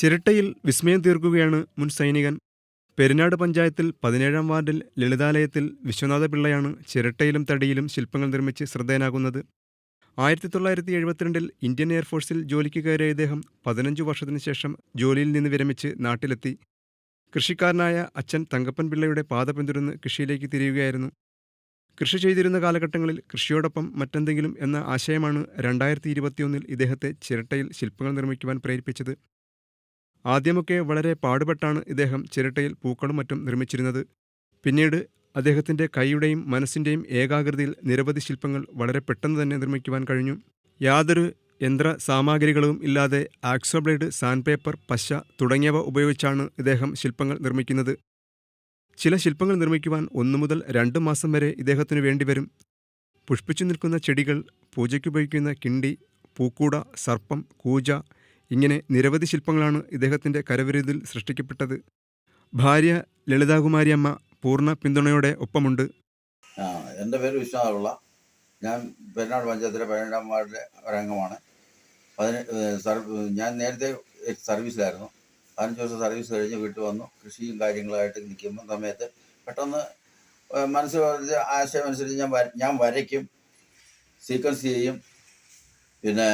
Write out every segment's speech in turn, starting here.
ചിരട്ടയിൽ വിസ്മയം തീർക്കുകയാണ് മുൻ സൈനികൻ. പെരിനാട് പഞ്ചായത്തിൽ പതിനേഴാം വാർഡിൽ ലളിതാലയത്തിൽ വിശ്വനാഥപിള്ളയാണ് ചിരട്ടയിലും തടിയിലും ശില്പങ്ങൾ നിർമ്മിച്ച് ശ്രദ്ധേയനാകുന്നത്. ആയിരത്തി തൊള്ളായിരത്തി എഴുപത്തിരണ്ടിൽ ഇന്ത്യൻ എയർഫോഴ്സിൽ ജോലിക്ക് കയറിയ ഇദ്ദേഹം പതിനഞ്ചു വർഷത്തിനു ശേഷം ജോലിയിൽ നിന്ന് വിരമിച്ച് നാട്ടിലെത്തി. കൃഷിക്കാരനായ അച്ഛൻ തങ്കപ്പൻ പിള്ളയുടെ പാത പിന്തുടർന്ന് കൃഷിയിലേക്ക് തിരിയുകയായിരുന്നു. കൃഷി ചെയ്തിരുന്ന കാലഘട്ടങ്ങളിൽ കൃഷിയോടൊപ്പം മറ്റെന്തെങ്കിലും എന്ന ആശയമാണ് രണ്ടായിരത്തി ഇരുപത്തിയൊന്നിൽ ഇദ്ദേഹത്തെ ചിരട്ടയിൽ ശില്പങ്ങൾ നിർമ്മിക്കുവാൻ പ്രേരിപ്പിച്ചത്. ആദ്യമൊക്കെ വളരെ പാടുപെട്ടാണ് ഇദ്ദേഹം ചിരട്ടയിൽ പൂക്കളും മറ്റും നിർമ്മിച്ചിരുന്നത്. പിന്നീട് അദ്ദേഹത്തിന്റെ കൈയുടെയും മനസ്സിന്റെയും ഏകാഗ്രതയിൽ നിരവധി ശില്പങ്ങൾ വളരെ പെട്ടെന്ന് തന്നെ നിർമ്മിക്കുവാൻ കഴിഞ്ഞു. യാതൊരു യന്ത്ര സാമഗ്രികളും ഇല്ലാതെ ആക്സോബ്ലേഡ് സാൻഡ് പേപ്പർ പശ തുടങ്ങിയവ ഉപയോഗിച്ചാണ് ഇദ്ദേഹം ശില്പങ്ങൾ നിർമ്മിക്കുന്നത്. ചില ശില്പങ്ങൾ നിർമ്മിക്കുവാൻ ഒന്നു മുതൽ രണ്ട് മാസം വരെ ഇദ്ദേഹത്തിന് വേണ്ടിവരും. പുഷ്പിച്ചു നിൽക്കുന്ന ചെടികൾ പൂജയ്ക്കുപയോഗിക്കുന്ന കിണ്ടി പൂക്കൂട സർപ്പം കൂജ ഇങ്ങനെ നിരവധി ശില്പങ്ങളാണ് ഇദ്ദേഹത്തിന്റെ കരവിരുതിൽ സൃഷ്ടിക്കപ്പെട്ടത്. ഭാര്യ ലളിതാകുമാരിയമ്മ പൂർണ പിന്തുണയോടെ ഒപ്പമുണ്ട്. എന്റെ പേര് വിശ്വനാഥുള്ള. ഞാൻ പെരുന്നാട് പഞ്ചായത്തിലെ വാർഡിലെ ഒരംഗമാണ്. അതിന് ഞാൻ നേരത്തെ സർവീസിലായിരുന്നു. പതിനഞ്ച് വർഷം സർവീസ് കഴിഞ്ഞ് വീട്ടിൽ വന്നു. കൃഷിയും കാര്യങ്ങളായിട്ട് നിൽക്കുമ്പോൾ സമയത്ത് പെട്ടെന്ന് മനസ്സ് മനസ്സിൽ ആശയം അനുസരിച്ച് ഞാൻ ഞാൻ വരയ്ക്കും. സീക്വൻസ് ചെയ്യും. പിന്നെ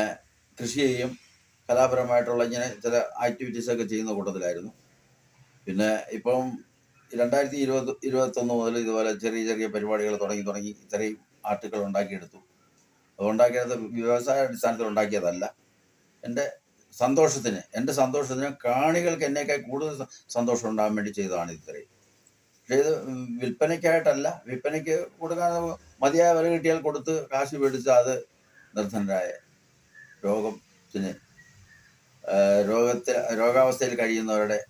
കൃഷി ചെയ്യും. കലാപരമായിട്ടുള്ള ഇങ്ങനെ ചില ആക്ടിവിറ്റീസൊക്കെ ചെയ്യുന്ന കൂട്ടത്തിലായിരുന്നു. പിന്നെ ഇപ്പം രണ്ടായിരത്തി ഇരുപത് ഇരുപത്തൊന്ന് മുതൽ ഇതുപോലെ ചെറിയ ചെറിയ പരിപാടികൾ തുടങ്ങി തുടങ്ങി ഇത്രയും ആർട്ടുകൾ ഉണ്ടാക്കിയെടുത്തു. അത് ഉണ്ടാക്കിയത് വ്യവസായ അടിസ്ഥാനത്തിൽ ഉണ്ടാക്കിയതല്ല. എന്റെ സന്തോഷത്തിന് എന്റെ സന്തോഷത്തിന് കാണികൾക്ക് എന്നേക്കാൾ കൂടുതൽ സന്തോഷം ഉണ്ടാകാൻ വേണ്ടി ചെയ്തതാണ് ഇത്രയും. പക്ഷേ ഇത് വിൽപ്പനയ്ക്കായിട്ടല്ല വിൽപ്പനയ്ക്ക് കൊടുക്കാൻ മതിയായ വില കിട്ടിയാൽ കൊടുത്ത് കാശ് മേടിച്ച് അത് നിർധനരായ രോഗത്തിന് രോഗത്തിൽ രോഗാവസ്ഥയിൽ കഴിയുന്നവരുടെ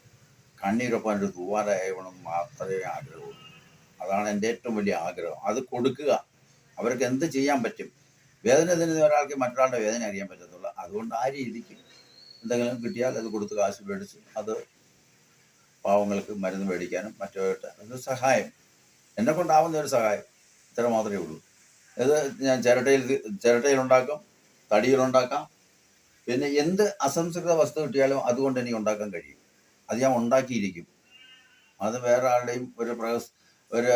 കണ്ണീരൊപ്പം ഒരു തൂവാലായവണം മാത്രമേ ആഗ്രഹമുള്ളൂ. അതാണ് എന്റെ ഏറ്റവും വലിയ ആഗ്രഹം. അത് കൊടുക്കുക. അവർക്ക് എന്ത് ചെയ്യാൻ പറ്റും? വേദന തന്നെ ഒരാൾക്ക് മറ്റൊരാളുടെ വേദന അറിയാൻ പറ്റത്തുള്ളൂ. അതുകൊണ്ട് ആ രീതിക്ക് എന്തെങ്കിലും കിട്ടിയാൽ അത് കൊടുത്ത് കാശ് മേടിച്ച് അത് പാവങ്ങൾക്ക് മരുന്ന് മേടിക്കാനും മറ്റുമായിട്ട് അത് സഹായം. എന്നെ കൊണ്ടാവുന്ന ഒരു സഹായം. ഇത്ര മാത്രമേ ഉള്ളൂ. ഇത് ഞാൻ ചിരട്ടയിൽ ചിരട്ടയിലുണ്ടാക്കും തടിയിലുണ്ടാക്കാം പിന്നെ എന്ത് അസംസ്കൃത വസ്തു കിട്ടിയാലും അതുകൊണ്ട് എനിക്ക് ഉണ്ടാക്കാൻ കഴിയും. അത് ഞാൻ ഉണ്ടാക്കിയിരിക്കും. അത് വേറെ ആരുടെയും ഒരു പ്രയസ് ഒരു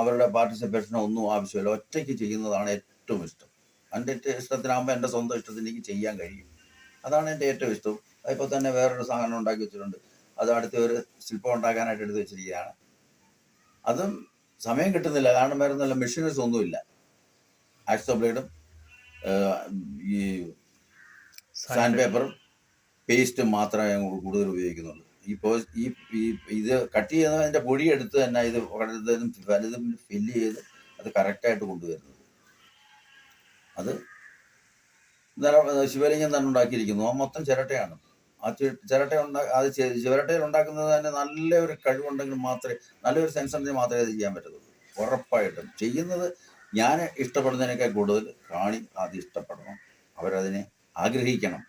അവരുടെ പാർട്ടിസിപ്പേഷനോ ഒന്നും ആവശ്യമില്ല. ഒറ്റയ്ക്ക് ചെയ്യുന്നതാണ് ഏറ്റവും ഇഷ്ടം. എന്റെ ഇഷ്ടത്തിനാകുമ്പോൾ എന്റെ സ്വന്തം ഇഷ്ടത്തിന് എനിക്ക് ചെയ്യാൻ കഴിയും. അതാണ് എന്റെ ഏറ്റവും ഇഷ്ടം. അതിപ്പോൾ തന്നെ വേറൊരു സാധനം ഉണ്ടാക്കി വെച്ചിട്ടുണ്ട്. അത് അടുത്ത ഒരു ശില്പം ഉണ്ടാക്കാനായിട്ട് എടുത്ത് വെച്ചിരിക്കുകയാണ്. അതും സമയം കിട്ടുന്നില്ല. കാരണം വേറെ നല്ല മെഷീനറീസ് ഒന്നുമില്ല. ആക്സോ ബ്ലേഡും ഈ സാൻഡ് പേപ്പർ പേസ്റ്റ് മാത്രമേ ഞങ്ങൾ കൂടുതൽ ഉപയോഗിക്കുന്നുള്ളൂ. ഈ പോ- ഈ ഇത് കട്ട് ചെയ്യുന്നതിന്റെ പൊടി എടുത്ത് തന്നെ ഇത് വലുതും വലുതും ഫില്ല് ചെയ്ത് അത് കറക്റ്റായിട്ട് കൊണ്ടുവരുന്നത്. അത് ശിവലിംഗം തന്നെ ഉണ്ടാക്കിയിരിക്കുന്നു. ആ മൊത്തം ചിരട്ടയാണ്. ആ ചിരട്ട ഉണ്ടാ അത് ചിരട്ടയിൽ ഉണ്ടാക്കുന്നത് തന്നെ നല്ല ഒരു കഴിവുണ്ടെങ്കിൽ മാത്രമേ നല്ലൊരു സെൻസ് ഉണ്ടെങ്കിൽ മാത്രമേ അത് ചെയ്യാൻ പറ്റത്തുള്ളൂ. ഉറപ്പായിട്ടും. ചെയ്യുന്നത് ഞാൻ ഇഷ്ടപ്പെടുന്നതിനേക്കാൾ കൂടുതൽ കാണി അത് ഇഷ്ടപ്പെടണം. അവരതിനെ ആഗ്രഹിക്കണം.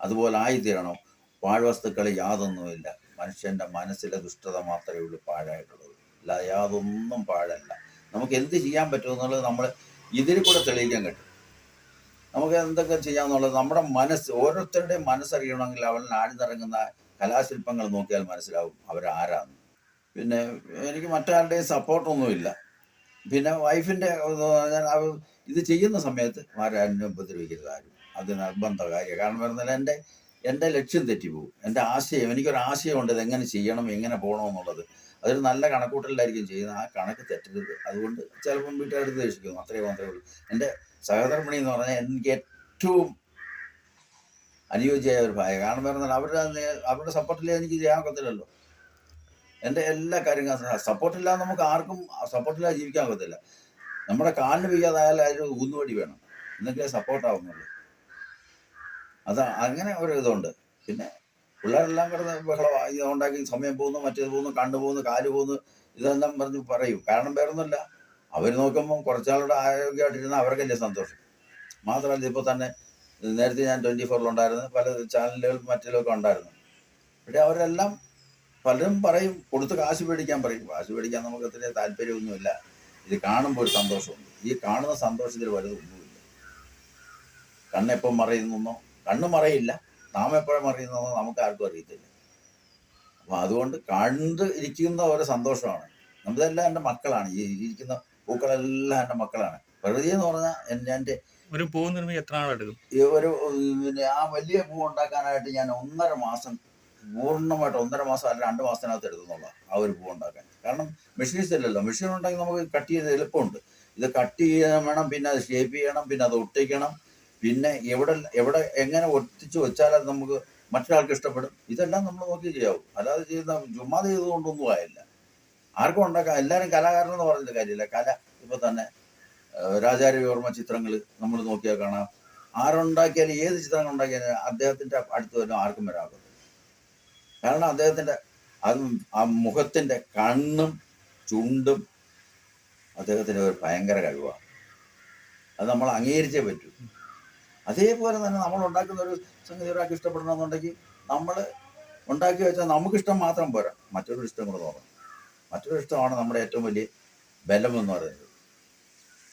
അതുപോലെ ആയിത്തീരണം. പാഴ്വസ്തുക്കൾ യാതൊന്നുമില്ല. മനുഷ്യന്റെ മനസ്സിലെ ദുഷ്ടത മാത്രമേ ഉള്ളൂ പാഴായിട്ടുള്ളത്. അല്ലാതെ യാതൊന്നും പാഴല്ല. നമുക്ക് എന്ത് ചെയ്യാൻ പറ്റുമെന്നുള്ളത് നമ്മൾ ഇതിൽ കൂടെ തെളിയിക്കാൻ കിട്ടും നമുക്ക് എന്തൊക്കെ ചെയ്യാമെന്നുള്ളത് നമ്മുടെ മനസ്സ് ഓരോരുത്തരുടെയും മനസ്സറിയണമെങ്കിൽ അവൻ ആഴ്ന്നിറങ്ങുന്ന കലാശില്പങ്ങൾ നോക്കിയാൽ മനസ്സിലാവും അവരാരാന്ന് പിന്നെ എനിക്ക് മറ്റാരുടെയും സപ്പോർട്ടൊന്നുമില്ല. പിന്നെ വൈഫിന്റെ ഇത് ചെയ്യുന്ന സമയത്ത് ആരും ഉപദ്രവിക്കരുത് ആരും. അത് നിർബന്ധ കാര്യം കാരണം പറഞ്ഞാൽ എന്റെ എന്റെ ലക്ഷ്യം തെറ്റിപ്പോകും എന്റെ ആശയം എനിക്കൊരു ആശയമുണ്ട് ഇത് എങ്ങനെ ചെയ്യണം എങ്ങനെ പോകണം എന്നുള്ളത്. അതൊരു നല്ല കണക്കൂട്ടലിലായിരിക്കും ചെയ്യുന്നത്. ആ കണക്ക് തെറ്റരുത്. അതുകൊണ്ട് ചിലപ്പം വീട്ടുകാരെടുത്ത് ദേഷിക്കും അത്രയും മാത്രമേ ഉള്ളൂ. എന്റെ സഹധർമ്മിണി എന്ന് പറഞ്ഞാൽ എനിക്ക് ഏറ്റവും അനുയോജ്യമായ ഒരു ഭയം കാരണം പറഞ്ഞാൽ അവരുടെ അവരുടെ സപ്പോർട്ടിലേ എനിക്ക് ചെയ്യാൻ ഒക്കത്തില്ലല്ലോ. എന്റെ എല്ലാ കാര്യങ്ങളും സപ്പോർട്ടില്ലാതെ നമുക്ക് ആർക്കും സപ്പോർട്ടില്ലാതെ ജീവിക്കാൻ ഒക്കത്തില്ല. നമ്മുടെ കാലിന് വയ്യാതായാലും അതിന് ഊന്നുവടി വേണം. എന്നൊക്കെ സപ്പോർട്ടാവുന്നുള്ളൂ അത് അങ്ങനെ ഒരു ഇതുണ്ട്. പിന്നെ പിള്ളേരെല്ലാം കിടന്ന് ബഹളം ഇത് ഉണ്ടാക്കി സമയം പോകുന്നു മറ്റേത് പോകുന്നു കണ്ണു പോകുന്നു കാൽ പോകുന്നു ഇതെല്ലാം പറഞ്ഞ് പറയും. കാരണം വേറൊന്നുമില്ല. അവർ നോക്കുമ്പോൾ കുറച്ചാളുടെ ആരോഗ്യമായിട്ടിരുന്ന അവർക്കല്ലേ സന്തോഷം. മാത്രമല്ല ഇപ്പോൾ തന്നെ നേരത്തെ ഞാൻ ട്വന്റി ഫോറിലുണ്ടായിരുന്നു പല ചാനലുകൾ മറ്റിലൊക്കെ ഉണ്ടായിരുന്നു. പക്ഷേ അവരെല്ലാം പലരും പറയും കൊടുത്ത് കാശ് മേടിക്കാൻ പറയും. കാശ് മേടിക്കാൻ നമുക്ക് അത്ര താല്പര്യമൊന്നുമില്ല. ഇത് കാണുമ്പോൾ ഒരു സന്തോഷമുണ്ട്. ഈ കാണുന്ന സന്തോഷത്തിൽ വലുതൊന്നുമില്ല. കണ്ണെപ്പം മറയുന്നോ കണ്ണ് മറയില്ല. നാം എപ്പോഴും അറിയുന്നതെന്ന് നമുക്ക് ആർക്കും അറിയത്തില്ല. അപ്പോൾ അതുകൊണ്ട് കണ്ട് ഇരിക്കുന്ന ഒരു സന്തോഷമാണ്. നമ്മളെല്ലാം എന്റെ മക്കളാണ്. ഈ ഇരിക്കുന്ന പൂക്കളെല്ലാം എന്റെ മക്കളാണ്. പ്രകൃതി എന്ന് പറഞ്ഞാൽ എന്റെ ഒരു പൂ നിർമ്മിക്കാൻ എത്ര നാളെടുക്കും ഒരു പിന്നെ ആ വലിയ പൂ ഉണ്ടാക്കാനായിട്ട് ഞാൻ ഒന്നര മാസം പൂർണമായിട്ട് ഒന്നര മാസം അല്ല രണ്ട് മാസത്തിനകത്ത് എടുക്കുന്നുള്ള ആ ഒരു പൂ ഉണ്ടാക്കാൻ. കാരണം മെഷീൻസ് ഇല്ലല്ലോ. മെഷീൻ ഉണ്ടെങ്കിൽ നമുക്ക് കട്ട് ചെയ്ത് എളുപ്പമുണ്ട്. ഇത് കട്ട് ചെയ്യാൻ വേണം പിന്നെ അത് ഷേപ്പ് ചെയ്യണം പിന്നെ അത് ഒട്ടിക്കണം. പിന്നെ എവിടെ എവിടെ എങ്ങനെ ഒട്ടിച്ചു വെച്ചാൽ അത് നമുക്ക് മറ്റൊരാൾക്ക് ഇഷ്ടപ്പെടും. ഇതെല്ലാം നമ്മൾ നോക്കി ചെയ്യാവും. അല്ലാതെ ചെയ്യുന്ന ചുമ്മാ ചെയ്തുകൊണ്ടൊന്നും ആയില്ല. ആർക്കും ഉണ്ടാക്കാം എല്ലാവരും കലാകാരൻ എന്ന് പറഞ്ഞിട്ട് കാര്യമില്ല. കല ഇപ്പൊ തന്നെ രാജാരവിവർമ്മ ചിത്രങ്ങൾ നമ്മൾ നോക്കിയാൽ കാണാം. ആരുണ്ടാക്കിയാലും ഏത് ചിത്രങ്ങൾ ഉണ്ടാക്കിയാലും അദ്ദേഹത്തിന്റെ അടുത്ത് വരും ആർക്കും വരാകും കാരണം അദ്ദേഹത്തിന്റെ അത് ആ മുഖത്തിന്റെ കണ്ണും ചുണ്ടും അദ്ദേഹത്തിന്റെ ഒരു ഭയങ്കര കഴിവാണ്. അത് നമ്മൾ അംഗീകരിച്ചേ പറ്റൂ. അതേപോലെ തന്നെ നമ്മൾ ഉണ്ടാക്കുന്ന ഒരു സംഗതി ഒരാൾക്ക് ഇഷ്ടപ്പെടണമെന്നുണ്ടെങ്കിൽ നമ്മൾ ഉണ്ടാക്കി വെച്ചാൽ നമുക്കിഷ്ടം മാത്രം പോരാ. മറ്റൊരു ഇഷ്ടം കൂടെ നോക്കണം. മറ്റൊരു ഇഷ്ടമാണ് നമ്മുടെ ഏറ്റവും വലിയ ബലം എന്ന് പറയുന്നത്.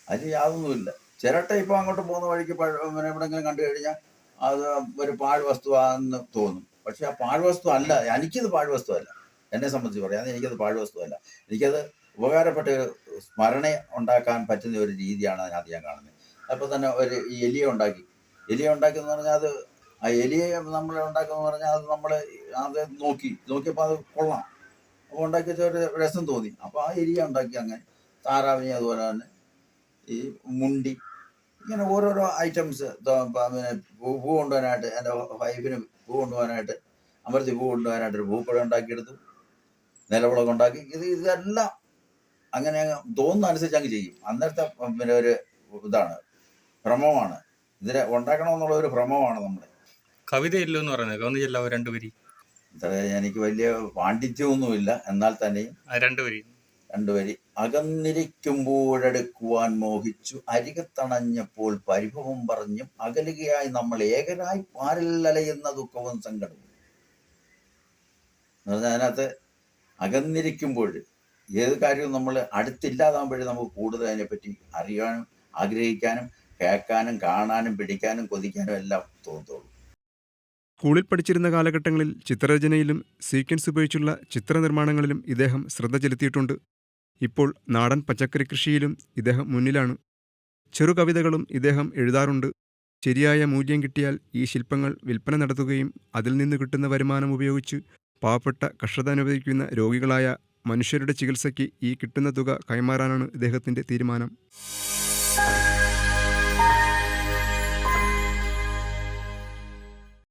അതിന് യാതൊന്നുമില്ല. ചിരട്ട ഇപ്പോൾ അങ്ങോട്ട് പോകുന്ന വഴിക്ക് പഴ- പിന്നെ എവിടെങ്കിലും കണ്ടു കഴിഞ്ഞാൽ അത് ഒരു പാഴ് പാഴ്വസ്തുവാന്ന് തോന്നും. പക്ഷെ ആ പാഴ് വസ്തു അല്ല. എനിക്കത് പാഴ്വസ്തു അല്ല. എന്നെ സംബന്ധിച്ച് പറയാം. എനിക്കത് പാഴ്വസ്തു അല്ല. എനിക്കത് ഉപകാരപ്പെട്ട ഒരു സ്മരണ ഉണ്ടാക്കാൻ പറ്റുന്ന ഒരു രീതിയാണ് അതിനകത്ത് ഞാൻ കാണുന്നത്. അപ്പോൾ തന്നെ ഒരു എലിയ ഉണ്ടാക്കി എലിയ ഉണ്ടാക്കിയെന്ന് പറഞ്ഞാൽ അത് ആ എലിയെ നമ്മൾ ഉണ്ടാക്കുന്ന പറഞ്ഞാൽ അത് നമ്മൾ അത് നോക്കി. നോക്കിയപ്പോൾ അത് കൊള്ളാം. അപ്പോൾ ഉണ്ടാക്കി ഒരു രസം തോന്നി. അപ്പോൾ ആ എലിയെ ഉണ്ടാക്കി അങ്ങനെ താറാവിനെ അതുപോലെ തന്നെ. ഈ മുണ്ടി. ഇങ്ങനെ ഓരോരോ ഐറ്റംസ്. പിന്നെ പൂ പൂ കൊണ്ടുപോകാനായിട്ട് എന്റെ വൈഫിന് പൂ കൊണ്ടുപോകാനായിട്ട് അമൃതി പൂ കൊണ്ടുപോകാനായിട്ട് ഒരു പൂപ്പഴം ഉണ്ടാക്കിയെടുത്തു. നിലവിളക്ക് ഉണ്ടാക്കി. ഇത് ഇതെല്ലാം അങ്ങനെ അങ്ങ് തോന്നുന്ന അനുസരിച്ച് അങ്ങ് ചെയ്യും. അന്നേരത്തെ പിന്നെ ഒരു ഇതാണ്. ഭ്രമമാണ്. ഇതിനെ ഉണ്ടാക്കണമെന്നുള്ള ഒരു ഭ്രമമാണ് നമ്മുടെ. കവിതയില്ലോ എന്ന് പറയുന്നത്? ഒന്ന് ചെല്ലാവോ രണ്ടു വരി. ഇത്ര എനിക്ക് വലിയ പാണ്ഡിത്യമൊന്നുമില്ല. എന്നാൽ തന്നെയും ആ രണ്ട് വരി. രണ്ടുപേരി അകന്നിരിക്കുമ്പോഴെടുക്കുവാൻ മോഹിച്ചു. അരികത്തണഞ്ഞപ്പോൾ പരിഭവം പറഞ്ഞും അകലുകയായി നമ്മൾ ഏകരായി പാരിൽ അലയുന്ന ദുഃഖവും സങ്കടവും. എന്ന് പറഞ്ഞാൽ അതിനകത്ത് അകന്നിരിക്കുമ്പോൾ ഏത് കാര്യവും നമ്മൾ അടുത്തില്ലാതാകുമ്പോഴേ നമുക്ക് കൂടുതൽ അതിനെപ്പറ്റി അറിയാനും ആഗ്രഹിക്കാനും കേൾക്കാനും കാണാനും പിടിക്കാനും കൊതിക്കാനും എല്ലാം തോന്നുള്ളൂ സ്കൂളിൽ പഠിച്ചിരുന്ന കാലഘട്ടങ്ങളിൽ ചിത്രരചനയിലും സീക്വൻസ് ഉപയോഗിച്ചുള്ള ചിത്രനിർമ്മാണങ്ങളിലും ഇദ്ദേഹം ശ്രദ്ധ ചെലുത്തിയിട്ടുണ്ട്. ഇപ്പോൾ നാടൻ പച്ചക്കറി കൃഷിയിലും ഇദ്ദേഹം മുന്നിലാണ്. ചെറുകവിതകളും ഇദ്ദേഹം എഴുതാറുണ്ട്. ശരിയായ മൂല്യം കിട്ടിയാൽ ഈ ശില്പങ്ങൾ വിൽപ്പന നടത്തുകയും അതിൽ നിന്ന് കിട്ടുന്ന വരുമാനം ഉപയോഗിച്ച് പാവപ്പെട്ട കഷ്ടത അനുഭവിക്കുന്ന രോഗികളായ മനുഷ്യരുടെ ചികിത്സയ്ക്ക് ഈ കിട്ടുന്ന തുക കൈമാറാനാണ് ഇദ്ദേഹത്തിന്റെ തീരുമാനം.